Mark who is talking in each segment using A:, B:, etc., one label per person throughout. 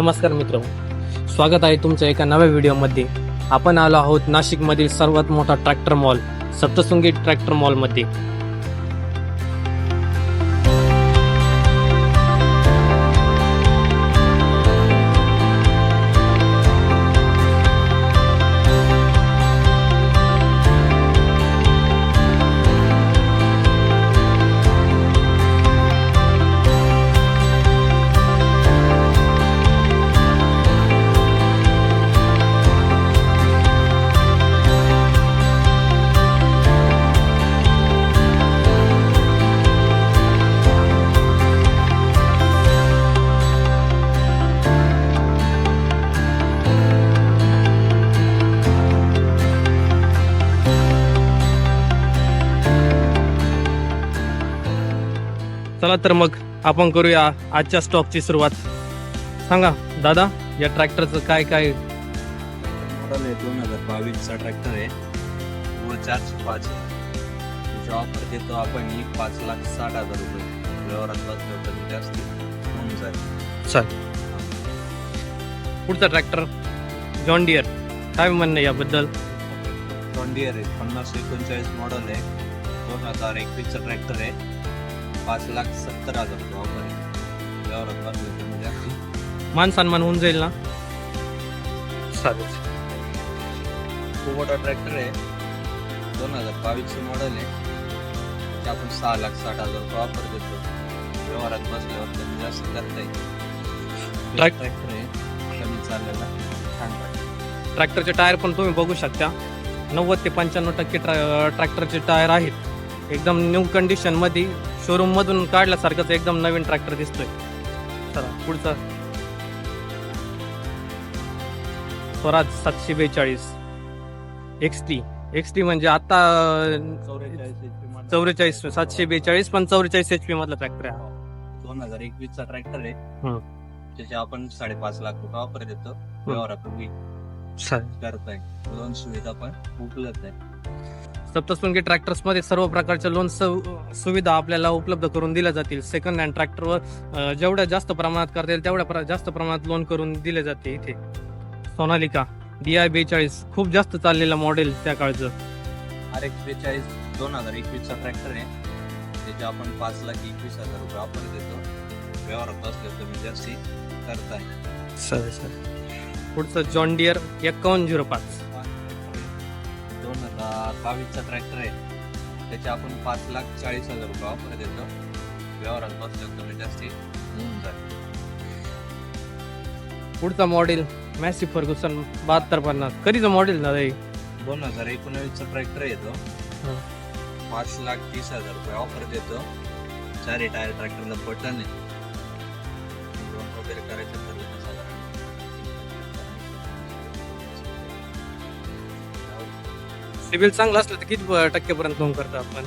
A: नमस्कार मित्र. स्वागत आहे तुमच्या एका नव्या व्हिडिओमध्ये. आपण आलो आहोत नाशिकमधील सर्वात मोठा ट्रॅक्टर मॉल सप्तशृंगी ट्रॅक्टर मॉलमध्ये. चला तर मग आपण करूया आजच्या स्टॉकची सुरुवात. सांगा दादा या ट्रॅक्टरचं काय काय?
B: मॉडेल आहे दोन हजार बावीसचा ट्रॅक्टर आहे. व चारशे पाच त्याची ऑफर देतो आपण एक पाच लाख साठ हजार रुपये. व्यवहारात बसलं तर जास्त होऊन जाईल.
A: चल पुढचा ट्रॅक्टर जॉन डिअर काय म्हणणं याबद्दल?
B: टॉन्डियर आहे. पन्नास एकोणचाळीस मॉडेल आहे. दोन हजार एकवीसचा ट्रॅक्टर आहे. पाच लाख सत्तर हजार रुपये ऑफर आहे तर जास्त
A: मान सन्मान होऊन जाईल ना? चालेल.
B: खूप मोठा ट्रॅक्टर आहे. दोन हजार बावीसचं मॉडेल आहे. ते आपण सहा लाख साठ हजार रुपये ऑफर देतो. व्यवहारात बसल्यावर कमी जास्त करता येईल.
A: Track-
B: ट्रॅक्टर आहे. कमी चाललेला. छान ट्रॅक्टर
A: ट्रॅक्टरचे टायर पण तुम्ही बघू शकता. नव्वद ते पंच्याण्णव टक्के ट्रॅ ट्रॅक्टरचे टायर आहेत. एकदम न्यू कंडिशनमध्ये शोरूममधून काढल्यासारखंच एकदम नवीन ट्रॅक्टर दिसतोय. चला पुढचा. स्वराज सातशे बेचाळीस. एक्स टी एक्स टी म्हणजे आता
B: चौवेचाळीस
A: सातशे बेचाळीस पण चौवेचाळीस एच पी मधला ट्रॅक्टर आहे.
B: दोन हजार एकवीस चा ट्रॅक्टर आहे.
A: हं.
B: त्याचे आपण साडेपाच लाख रुपये ऑफर देतो करताय. लोन सुविधा पण उपलब्ध आहे
A: सप्तशृंगी ट्रॅक्टर्समध्ये सर्व प्रकारच्या लोन सुविधा आपल्याला उपलब्ध करून दिल्या जातील. सेकंड हँड ट्रॅक्टरवर जेवढ्या जास्त प्रमाणात करता येईल तेवढ्या प्र- जास्त प्रमाणात लोन करून दिले जाते इथे. सोनालिका डी आय बेचाळीस खूप जास्त चाललेलं मॉडेल त्या काळचं.
B: आर एक्स बेचाळीस दोन हजार एकवीस चा ट्रॅक्टर आहे. त्याचे आपण पाच लाख एकवीस हजार रुपये ऑफर देतो. व्यवहारात बसले तुम्ही जास्ती करताय.
A: Sir sir. पुढचं जॉन डिअर एक्कावन्न झिरो पाच.
B: बावीसचा ट्रॅक्टर आहे. त्याचे आपण पाच लाख चाळीस हजार रुपये ऑफर देतो व्यवहारात तुम्ही जास्ती.
A: पुढचा मॉडेल मॅसी फर्ग्युसन बहात्तर पन्नास. कधीचं मॉडेल दादा हे?
B: दोन हजार एकोणावीसचा ट्रॅक्टर येतो. पाच लाख तीस हजार रुपये ऑफर देतो चारही टायर ट्रॅक्टरला बटन आहे.
A: सिबिल चांगलं असलं तर किती टक्केपर्यंत लोन करतो आपण?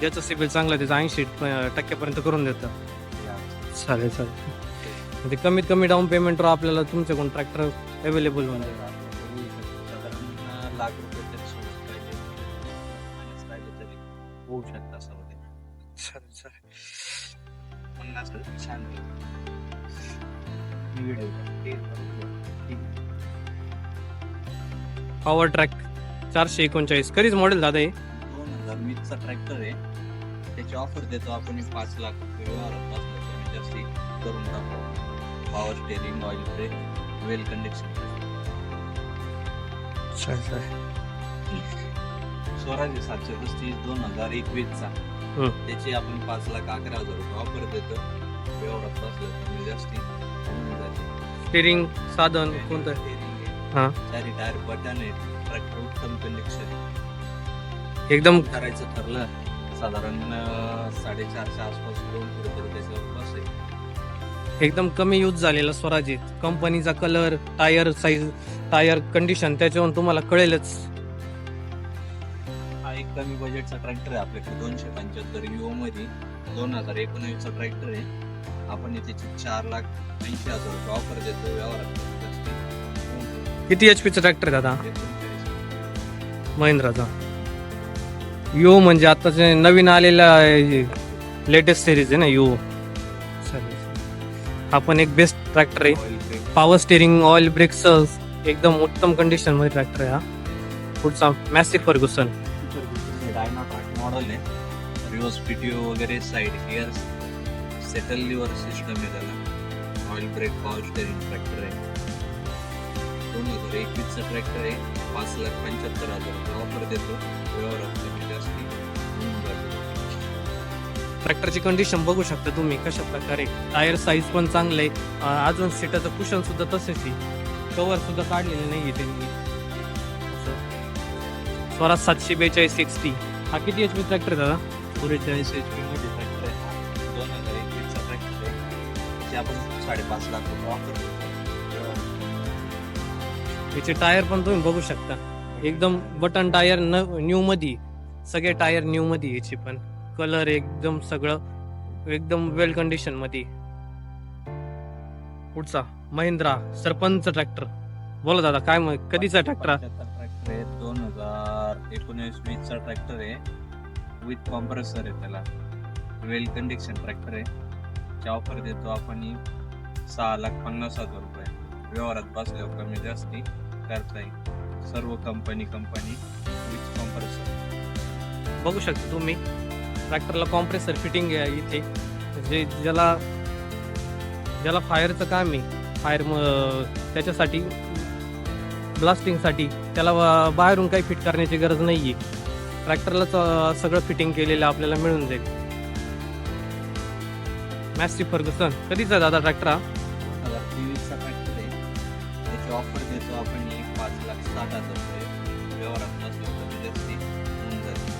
A: ज्याचं सिबिल चांगलं आहे त्याचं ऐंशी टक्क्यापर्यंत करून देतं. चालेल चालेल. म्हणजे कमीत कमी डाऊन पेमेंटवर आपल्याला तुमच्याकडून ट्रॅक्टर अवेलेबल होऊन जाईल.
B: लाख रुपये होऊ शकतं
A: असं होते
B: पन्नास छान.
A: पॉवर ट्रॅक चारशे एकोणचाळीस. कधीच मॉडेल दादा हे?
B: दोन हजार वीसचा ट्रॅक्टर आहे. त्याची ऑफर देतो आपण पाच लाख जास्ती करून power steering oil brake well condition Swaraj सातशे पस्तीस दोन हजार एकवीसचा.
A: हं.
B: त्याची आपण पाच लाख अकरा हजार रुपये ऑफर देतो. व्यवहारात बसला कमी जास्ती होऊन जाते.
A: स्टेरिंग साधन कोणतं. हा.
B: चारी टायर बटन आहे. ट्रॅक्टर उत्तम कंडिशन
A: एकदम
B: करायचं ठरलं. साधारण अं, साडेचारच्या आसपास दोन कुठेतरी त्याच्यावर बस आहे.
A: एकदम कमी यूज झालेला स्वराज आहे कंपनीचा colour tyre size tyre condition त्याच्यावरून तुम्हाला कळेलच.
B: हा एक कमी बजेटचा ट्रॅक्टर आहे आपल्याकडे. दोनशे पंच्याहत्तर युओ मध्ये दोन हजार एकोणावीसचा ट्रॅक्टर आहे. आपण इथे चार लाख ऐंशी हजार रुपये ऑफर देतो व्यवहारात.
A: किती एच पीचं ट्रॅक्टर आहे दादा. महिंद्राचा. यो म्हणजे आताचे नवीन आलेला लेटेस्ट सिरीज आहे ना यो हा पण एक बेस्ट ट्रॅक्टर आहे. पॉवर स्टेरिंग ऑइल ब्रेक्स एकदम उत्तम कंडिशनमध्ये ट्रॅक्टर आहे हा. पुढचा मॅसिक फर्गुसन
B: डायनाट्रॅक मॉडेल आहे. रिवर्स पीटीओ वगैरे साईड सेटल लिव्हर सिस्टम आहे त्याला. Oil brake power steering tractor आहे. दोन हजार एकवीसचा ट्रॅक्टर आहे पाच लाख पंच्याहत्तर हजार ऑफर देतो. जास्ती. जातो.
A: ट्रॅक्टरची कंडिशन बघू शकता तुम्ही कशा प्रकारे. टायर साईज पण चांगलं. आहे अजून सीटाचं कुशन सुद्धा तसेच आहे कवर सुद्धा काढलेले नाहीये त्यांनी. स्वराज सातशे बेचाळीस सिक्स्टी हा किती एच पी ट्रॅक्टर आहे दादा?
B: चौवेचाळीस एच पी मध्ये ट्रॅक्टर आहे. दोन हजार एकवीसचा ट्रॅक्टर आहे. आपण साडेपाच लाख रुपये ऑफर देतो.
A: याचे टायर पण तुम्ही बघू शकता. एकदम बटन टायर न न्यू मध्ये सगळे टायर न्यू मध्ये याचे पण. कलर एकदम सगळं एकदम वेल कंडिशनमध्ये पुढचा महिंद्रा सरपंच ट्रॅक्टर बोला दादा काय मग कधीचा ट्रॅक्टर
B: ट्रॅक्टर आहे दोन हजार एकोणीस वीसचा ट्रॅक्टर आहे. विथ कॉम्प्रेसर आहे त्याला. वेल कंडिशन ट्रॅक्टर आहे. च्या ऑफर देतो आपण सहा लाख पन्नास हजार रुपये. व्यवहारात बसल्यावर कमी जास्ती. करता येईल सर्व कंपनी कंपनी विथ कॉम्प्रेसर
A: बघू शकता तुम्ही. ट्रॅक्टरला कॉम्प्रेसर फिटिंग आहे इथे. जे ज्याला ज्याला फायरचं काम आहे फायर त्याच्यासाठी ब्लास्टिंगसाठी त्याला बाहेरून काही फिट करण्याची गरज नाही आहे ट्रॅक्टरलाच सगळं फिटिंग केलेलं आपल्याला मिळून जाईल. मॅस्टी फर्गसन कधीचा दादा ट्रॅक्टर
B: ते ऑफर देतो आपण एक पाच लाख साठ हजार रुपये व्यवहारात बसल्यावर कमी जास्ती होऊन जाते.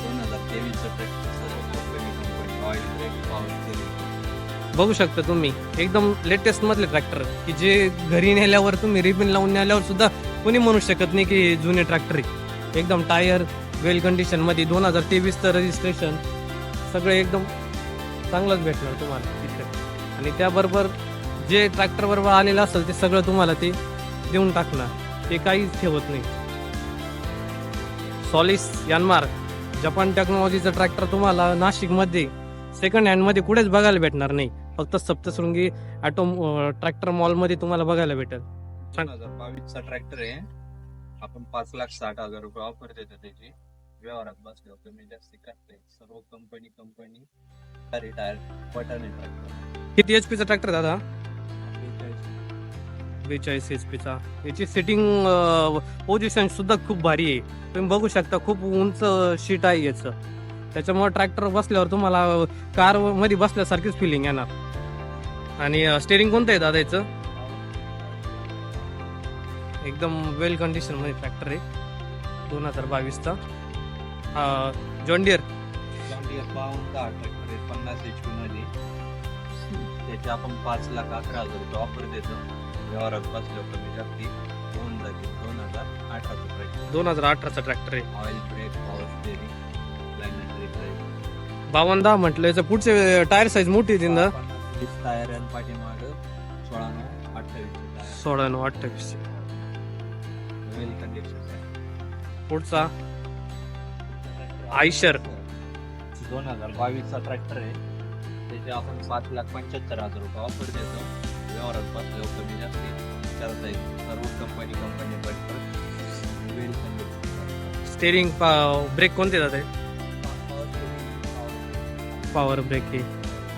B: दोन हजार तेवीसचा ट्रॅक्टर सर्व company company oil brake power steering
A: बघू शकता तुम्ही एकदम लेटेस्ट मधले ट्रॅक्टर की जे घरी नेल्यावर तुम्ही रिबिन लावून नेल्यावर सुद्धा कोणी म्हणू शकत नाही की जुने ट्रॅक्टर एकदम टायर वेल कंडिशनमध्ये दोन हजार तेवीसचं रजिस्ट्रेशन सगळे एकदम चांगलंच भेटणार तुम्हाला तिथे. आणि त्याबरोबर जे ट्रॅक्टर बरोबर आलेलं असेल ते सगळं तुम्हाला ते देऊन टाकणार. ते काहीच ठेवत नाही. सॉलिस यानमार जपान टेक्नॉलॉजीचं ट्रॅक्टर तुम्हाला नाशिकमध्ये सेकंड हँडमध्ये कुठेच बघायला भेटणार नाही. फक्त सप्तशृंगी ऑटो ट्रॅक्टर मॉलमध्ये तुम्हाला बघायला भेटेल.
B: दोन हजार बावीसचा ट्रॅक्टर आहे. आपण पाच लाख साठ हजार रुपये ऑफर देतो त्याची. व्यवहारात बसल्यावर कमी जास्ती करते सर्व कंपनी कंपनी टायर बटन आहे ट्रॅक्टर
A: किती एच पीचा ट्रॅक्टर दादा? बेचाळीस एच पीचा याची सिटिंग पोझिशन सुद्धा खूप भारी आहे. तुम्ही बघू शकता खूप उंच शीट आहे याचं. त्याच्यामुळे ट्रॅक्टर बसल्यावर तुम्हाला कारमध्ये बसल्यासारखीच फिलिंग येणार. आणि स्टेअरिंग कोणतं आहे दादा याचं? एकदम वेल कंडिशनमध्ये ट्रॅक्टर आहे. दोन हजार बावीसचा. जॉन्डियर
B: बावन्न दहा ट्रॅक्टर आहे पन्नास एच पी मध्ये. त्याचे आपण पाच लाख अकरा हजार रुपये ऑफर देतो. व्यवहारात बसल्यावर कमी जास्ती होऊन जाते दोन हजार अठराचा ट्रॅक्टर
A: दोन हजार अठराचा ट्रॅक्टर आहे.
B: Oil brake power steering line
A: बावन्न दहा म्हटलं याचं पुढचे टायर साईज मोठी आहे तिथं
B: वीस टायर आणि पाठीमाग सोळा नऊ अठ्ठावीसचे टायर
A: सोळा नऊ अठ्ठावीस
B: वेल कंडिशन
A: पुढचा. आयशर.
B: दोन हजार बावीसचा ट्रॅक्टर आहे. त्याचे आपण पाच लाख पंच्याहत्तर हजार रुपये ऑफर देतो व्यवहारात बसल्यावर कमी जास्त करता येईल सर्व company company tractor well
A: steering brake कोणते जाते पॉवर ब्रेक हे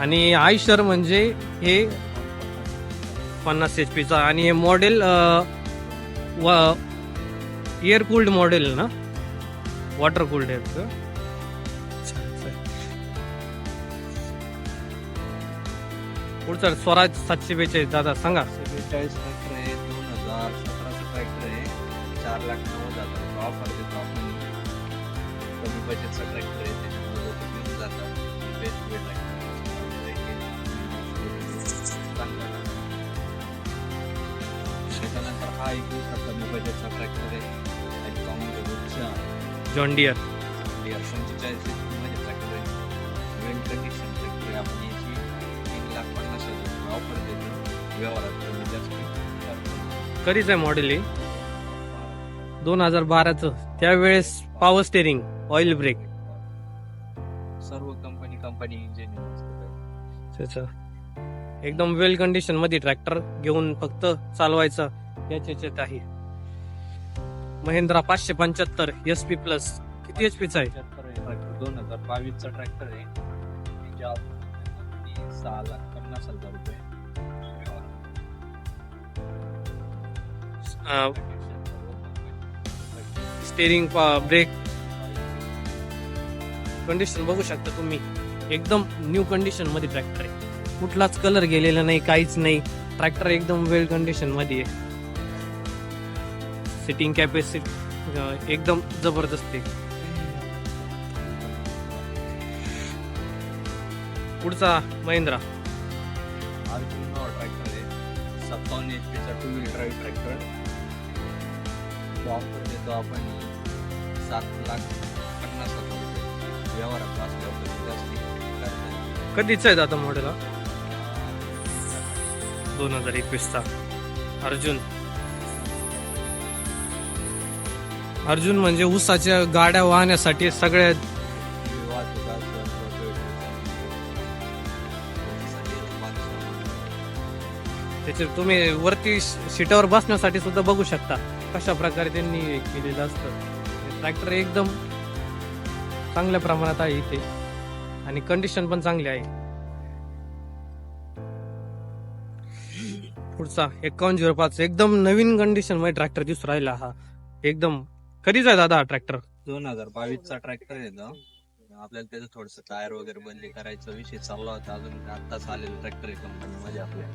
A: आणि आयशर म्हणजे हे पन्नास एच पीचा आणि हे मॉडेल व एअर कूल्ड मॉडेल ना? वॉटर कूल्ड आहे. पुढचा स्वराज सातशे बेचाळीस दादा सांगा.
B: बेचाळीस ट्रॅक्टर आहे दोन हजार सतराचा ट्रॅक्टर आहे. चार लाख नव्वद हजार. ऑफर देतो आपण कमी बजेटचा ट्रॅक्टर आहे त्याच्यामुळे लोक घेऊन जातात. बेस्ट वे ट्रॅक्टर त्याच्यानंतर हा एक कमी बजेटचा ट्रॅक्टर आहे. ॲटॉमच्या
A: जॉन्डियर
B: पंचेचाळीसमध्ये ट्रॅक्टर आहे. कंडिशन ऑफर देतो व्यवहारात कमी जास्त करतो.
A: कधीच आहे मॉडेल हे? दोन हजार बाराचं. त्यावेळेस पॉवर स्टेरिंग ऑइल ब्रेक
B: सर्व कंपनी कंपनी इंजिन
A: एकदम वेल कंडिशनमध्ये ट्रॅक्टर घेऊन फक्त चालवायचा याच्या याच्यात आहे. महिंद्रा पाचशे पंच्याहत्तर एस पी प्लस किती एच पीचा आहे?
B: ट्रॅक्टर दोन हजार बावीसचा ट्रॅक्टर आहे? सहा लाख पन्नास हजार रुपये.
A: Steering break. कंडिशन बघू शकता तुम्ही. एकदम न्यू कंडिशनमध्ये ट्रॅक्टर आहे. कुठलाच कलर गेलेला नाही काहीच नाही. ट्रॅक्टर एकदम वेल कंडिशनमध्ये आहे. सिटिंग कॅपॅसिटी एकदम जबरदस्त आहे. पुढचा महिंद्रा.
B: अर्जुन ट्रॅक्टर आहे. सत्तावन्न एच पीचा two wheel drive tractor offer देतो आपण. सात लाख पन्नास हजार रुपये व्यवहारात असल्यावर जास्ती
A: कधीचा आहे आता मॉडेल हा? दोन हजार एकवीसचा. अर्जुन. अर्जुन म्हणजे ऊसाच्या गाड्या वाहण्यासाठी सगळ्यात त्याचे तुम्ही वरती सीटावर बसण्यासाठी सुद्धा बघू शकता. कशा प्रकारे त्यांनी हे केलेलं असतं. ट्रॅक्टर एकदम चांगल्या प्रमाणात आहे इथे. आणि कंडिशन पण चांगली आहे. पुढचा एकावन्न झिरो पाच एकदम नवीन कंडिशनमध्ये ट्रॅक्टर दिसून राहिला हा. एकदम. कधीचा आहे दादा हा ट्रॅक्टर
B: दोन हजार बावीसचा ट्रॅक्टर आहे ना. आपल्याला त्याचं थोडस टायर वगैरे बदली करायचा विषय चालला होता. अजून आत्ताच आलेलं ट्रॅक्टर आहे कंपनीमध्ये आपल्या.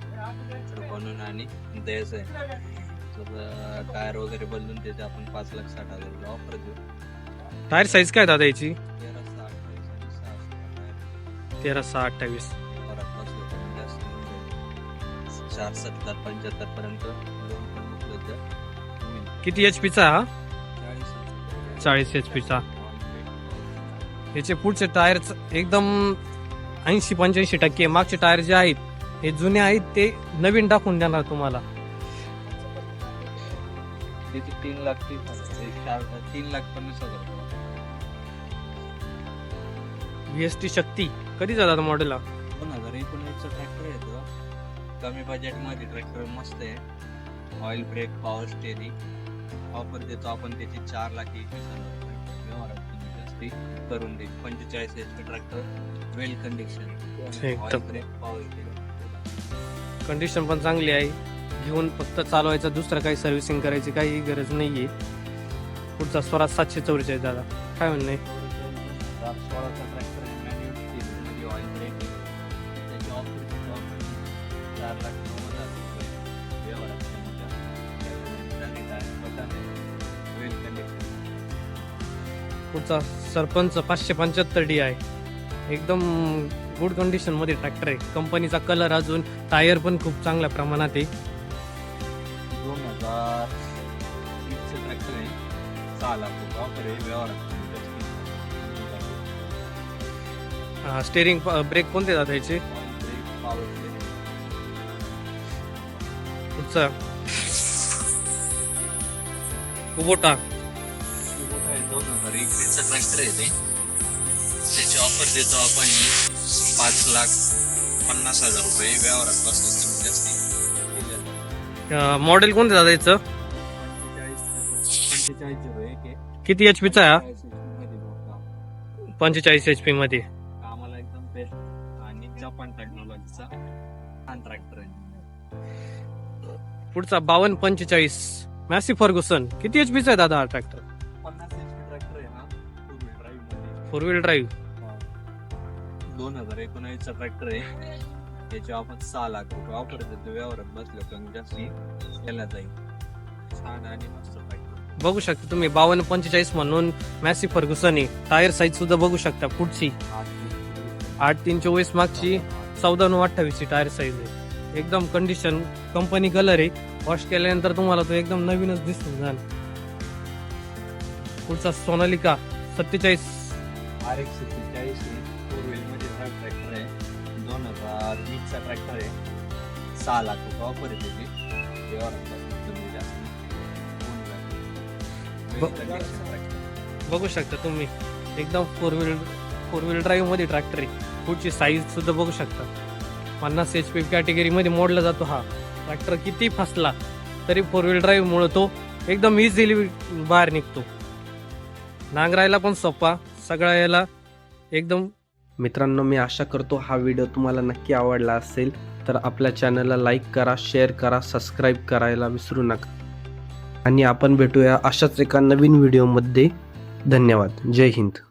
B: तर आणि द्यायचं आहे. तर टायर वगैरे बदलून त्याचे आपण पाच लाख साठ हजार रुपये ऑफर देऊ.
A: टायर साईज काय दादा याची?
B: तेरा सहा अठ्ठावीस आणि सहा
A: तेरा सहा अठ्ठावीस.
B: परत बसलो तर जास्त म्हणजे चार सत्तर पंच्याहत्तर पर्यंत लोन पण उपलब्ध होईल.
A: किती एच पीचा हा?
B: चाळीस
A: चाळीस एच पीचा याचे पुढचे टायर एकदम ऐंशी पंच्याऐंशी टक्के मागचे टायर जे आहेत हे जुने आहेत ते नवीन टाकून देणार तुम्हाला.
B: तिथे तीन लाख तीस हजार. ते चार तीन लाख पन्नास हजार.
A: व्हीएसटी शक्ती. कधी जातात मॉडेलला
B: दोन हजार एकोणीसचा ट्रॅक्टर येतो कमी बजेटमध्ये ट्रॅक्टर मस्त आहे. Oil brake power steering offer देतो आपण त्याची चार लाख एकवीस हजार रुपये. व्यवहारात तुम्ही जास्ती करून देईल. पंचेचाळीस H P tractor well condition
A: एकदम.
B: Oil brake power steering
A: condition पण चांगली आहे. घेऊन फक्त चालवायचं दुसरं काही सर्व्हिसिंग करायची काही गरज नाहीये. पुढचा स्वराज सातशे चौवेचाळीस दादा. काय म्हणणं? आहे
B: आहे आहे. आहे, आहे,
A: पुढचा सरपंच पाचशे पंच्याहत्तर डी आहे एकदम गुड कंडिशनमध्ये ट्रॅक्टर आहे. कंपनीचा कलर अजून टायर पण खूप चांगल्या प्रमाणात आहे. स्टेरिंग ब्रेक कोणते जात याचे पुढचा कुबोटा
B: दोन हजार एकवीसचं ट्रॅक्टर आहे ते त्याची ऑफर देतो आपण पाच लाख पन्नास हजार रुपये व्यवहारात कमी जास्ती
A: मॉडेल कोणते दादा याचं
B: पंचेचाळीस पंचेचाळीस झिरो एक आहे.
A: किती पीचा आहे हा?
B: 40 मध्ये मोठा.
A: पंचेचाळीस एच पी मध्ये.
B: कामाला एकदम बेस्ट आणि जपान टेक्नॉलॉजीचा आहे.
A: पुढचा बावन्न पंचेचाळीस. मॅसी फर्गुसन किती एच पीचा आहे दादा हा ट्रॅक्टर
B: पन्नास आहे ना टू व्हील ड्राईव्हमध्ये.
A: फोर व्हील ड्राईव्ह
B: दोन हजार एकोणावीसचा ट्रॅक्टर आहे. त्याची आपण सहा लाख रुपये ऑफर देतो. व्यवहारात बसलो कमी जास्ती. केला जाईल छान आणि मस्त.
A: बघू शकता तुम्ही बावन्न पंचेचाळीस म्हणून मॅसी फर्गुसन आहे टायर साईज सुद्धा बघू शकता पुढची. आठ तीन चोवीस मागची चौदा नऊ अठ्ठावीसची टायर साईज आहे. एकदम कंडिशन कंपनी कलर आहे. वॉश केल्यानंतर तुम्हाला तो एकदम नवीनच दिसून जाईल पुढचा सोनालिका सत्तेचाळीस.
B: आर एक्स सत्तेचाळीस फोर व्हील मध्ये ट्रॅक्टर आहे. दोन हजार वीसचा ट्रॅक्टर आहे. सहा लाख रुपये ऑफर आहे त्याची.
A: बघू शकता तुम्ही. एकदम फोर व्हील फोर व्हील ड्राईव्हमध्ये ट्रॅक्टर आहे. पुढची साईज सुद्धा बघू शकता. पन्नास एच पी कॅटेगरीमध्ये मोडला जातो हा. ट्रॅक्टर किती फसला तरी फोर व्हील ड्राईव्हमुळं तो एकदम इझिली बाहेर निघतो. नांगरायला पण सोपा सगळ्या याला एकदम.
C: मित्रांनो मी आशा करतो हा व्हिडिओ तुम्हाला नक्की आवडला असेल तर आपल्या चॅनलला लाईक करा शेअर करा सबस्क्राईब करायला विसरू नका. आणि आपण भेटूया अशाच एका नवीन व्हिडिओमध्ये. धन्यवाद. जय हिंद.